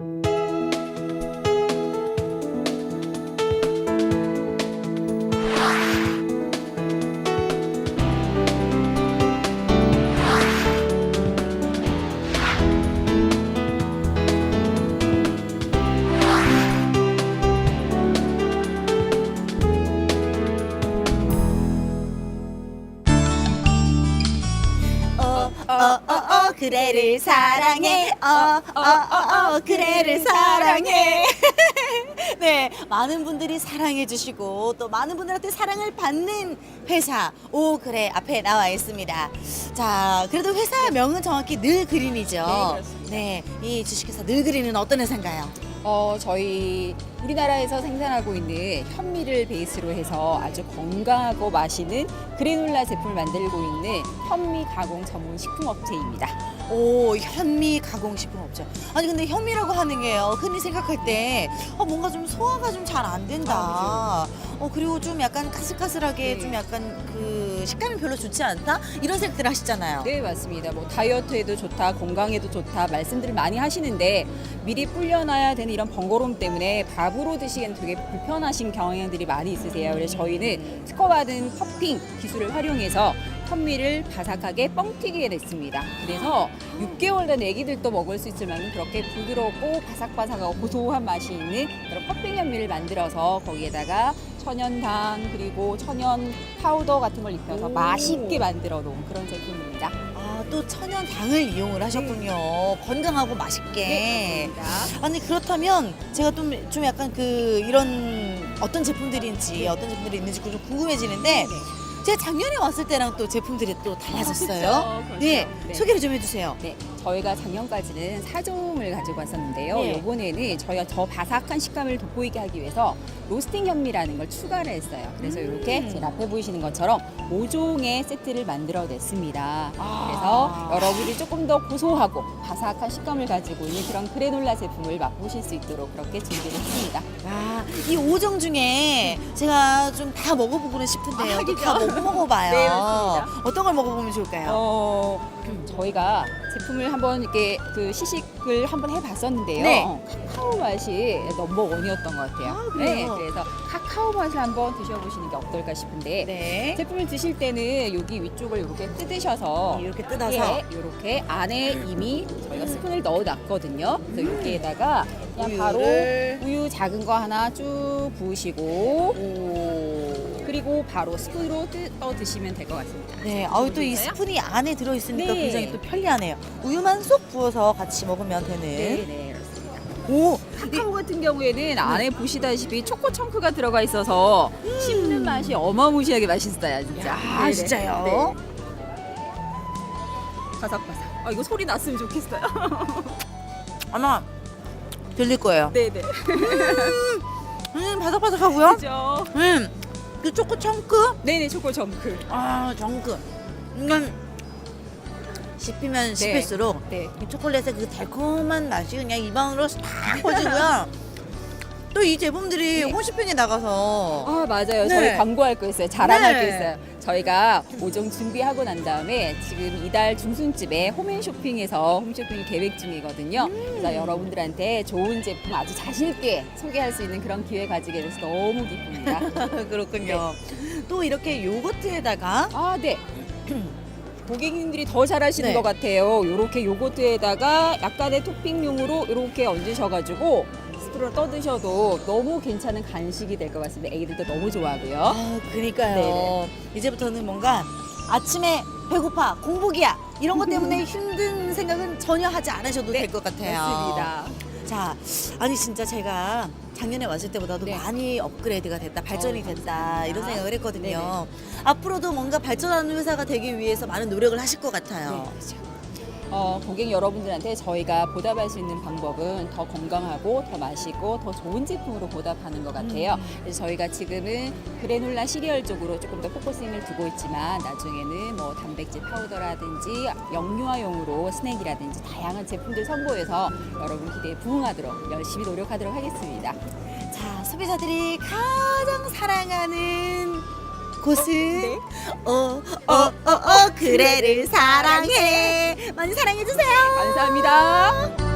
어, 그래를 사랑해. 어어 어 어 그래를 사랑해. 네 많은 분들이 사랑해 주시고 또 많은 분들한테 사랑을 받는 회사 오 그래 앞에 나와 있습니다. 자 그래도 회사 명은 정확히 늘 그린이죠. 네. 네이 주식회사 늘 그린은 어떤 회사인가요? 어, 저희 우리나라에서 생산하고 있는 현미를 베이스로 해서 아주 건강하고 맛있는 그래놀라 제품을 만들고 있는 현미 가공 전문 식품 업체입니다. 오 현미 가공식품 업체 아니 근데 현미라고 하는 게요 흔히 생각할 때 어, 뭔가 좀 소화가 좀 잘 안 된다 어 그리고 좀 약간 까슬까슬하게 네. 좀 약간 그 식감이 별로 좋지 않다 이런 생각들 하시잖아요 네, 맞습니다. 뭐 다이어트에도 좋다, 건강에도 좋다 말씀들을 많이 하시는데 미리 불려놔야 되는 이런 번거로움 때문에 밥으로 드시기엔 되게 불편하신 경향들이 많이 있으세요. 그래서 저희는 특허받은 퍼핑 기술을 활용해서 현미를 바삭하게 뻥튀기게 됐습니다. 그래서 6개월 된 아기들도 먹을 수 있을 만큼 그렇게 부드럽고 바삭바삭하고 고소한 맛이 있는 그런 퍼핑 현미를 만들어서 거기에다가 천연당 그리고 천연 파우더 같은 걸 입혀서 오. 맛있게 만들어 놓은 그런 제품입니다. 아 또 천연 당을 이용을 하셨군요 건강하고 맛있게 네. 아니 그렇다면 제가 좀, 좀 약간 그 이런 어떤 제품들인지 어떤 제품들이 있는지 좀 궁금해지는데 제가 작년에 왔을 때랑 또 제품들이 또 달라졌어요 아, 그렇죠, 그렇죠. 네, 네. 소개를 좀 해주세요 네, 저희가 작년까지는 사종을 가지고 왔었는데요. 네. 이번에는 저희가 더 바삭한 식감을 돋보이게 하기 위해서 로스팅 현미라는 걸 추가를 했어요. 그래서 음. 이렇게 제 앞에 보이시는 것처럼 5종의 세트를 만들어냈습니다. 아. 그래서 여러분이 조금 더 고소하고 바삭한 식감을 가지고 있는 그런 그래놀라 제품을 맛보실 수 있도록 그렇게 준비를 했습니다. 아, 이 5종 중에 제가 좀 다 먹어보고는 싶은데요. 아? 다 못 먹어봐요. 네, 맞습니다. 어떤 걸 먹어보면 좋을까요? 어, 저희가 제품을 한번 이렇게 그 시식을 한번 해봤었는데요. 네. 어, 카카오 맛이 넘버 원이었던 것 같아요. 아, 그래요? 네, 그래서 카카오 맛을 한번 드셔보시는 게 어떨까 싶은데 네. 제품을 드실 때는 여기 위쪽을 이렇게 뜯으셔서 이렇게 뜯어서. 예, 이렇게 안에 이미 저희가 스푼을 넣어놨거든요. 그래서 여기에다가 그냥 바로 우유를. 우유 작은 거 하나 쭉 부으시고 그리고 바로 스푼으로 뜯어 드시면 될 것 같습니다. 네, 아우 또 이 보이세요? 스푼이 안에 들어있으니까 네. 굉장히 또 편리하네요. 우유만 쏙 부어서 같이 먹으면 되는. 네, 네, 그렇습니다. 오, 카카오 같은 경우에는 안에 보시다시피 초코 청크가 들어가 있어서 씹는 맛이 어마무시하게 맛있어요, 진짜. 야, 네네. 진짜요? 네. 바삭바삭. 아 이거 소리 났으면 좋겠어요. 아마 들릴 거예요. 네네. 음, 바삭바삭하고요. 그죠. 음, 그 초코 청크. 네네 초코 정크. 아, 정크. 이건 씹히면 씹힐수록 네. 이 초콜릿의 그 달콤한 맛이 그냥 입안으로 싹 퍼지고요. 또 이 제품들이 네. 홈쇼핑에 나가서 아 맞아요. 네. 저희 광고할 거 있어요. 자랑할 네. 거 있어요. 저희가 5종 준비하고 난 다음에 지금 이달 중순쯤에 홈앤쇼핑에서 홈쇼핑 계획 중이거든요. 음. 그래서 여러분들한테 좋은 제품 아주 자신 있게 소개할 수 있는 그런 기회 가지게 돼서 너무 기쁩니다. 그렇군요. 또 이렇게 요거트에다가 아, 네. 고객님들이 더 잘하시는 네. 것 같아요. 요렇게 요거트에다가 약간의 토핑용으로 이렇게 얹으셔가지고 스프로 떠드셔도 너무 괜찮은 간식이 될 것 같습니다. 애기들도 너무 좋아하고요. 아, 그러니까요. 네네. 이제부터는 뭔가 아침에 배고파 공복이야 이런 것 때문에 힘든 생각은 전혀 하지 않으셔도 네, 될것 같아요. 맞습니다. 자, 아니 진짜 제가 작년에 왔을 때보다도 네. 많이 업그레이드가 됐다, 발전이 어, 됐다. 이런 생각을 했거든요. 앞으로도 뭔가 발전하는 회사가 되기 위해서 많은 노력을 하실 것 같아요. 네, 그렇죠. 어, 고객 여러분들한테 저희가 보답할 수 있는 방법은 더 건강하고 더 맛있고 더 좋은 제품으로 보답하는 것 같아요. 음. 그래서 저희가 지금은 그래놀라 시리얼 쪽으로 조금 더 포커싱을 두고 있지만 나중에는 뭐 단백질 파우더라든지 영유아용으로 스낵이라든지 다양한 제품들 선보여서 여러분 기대에 부응하도록 열심히 노력하도록 하겠습니다. 자, 소비자들이 가장 사랑하는 곳은 네. 어, 어, 어, 어, 그래를 사랑해. 많이 사랑해 주세요. 감사합니다.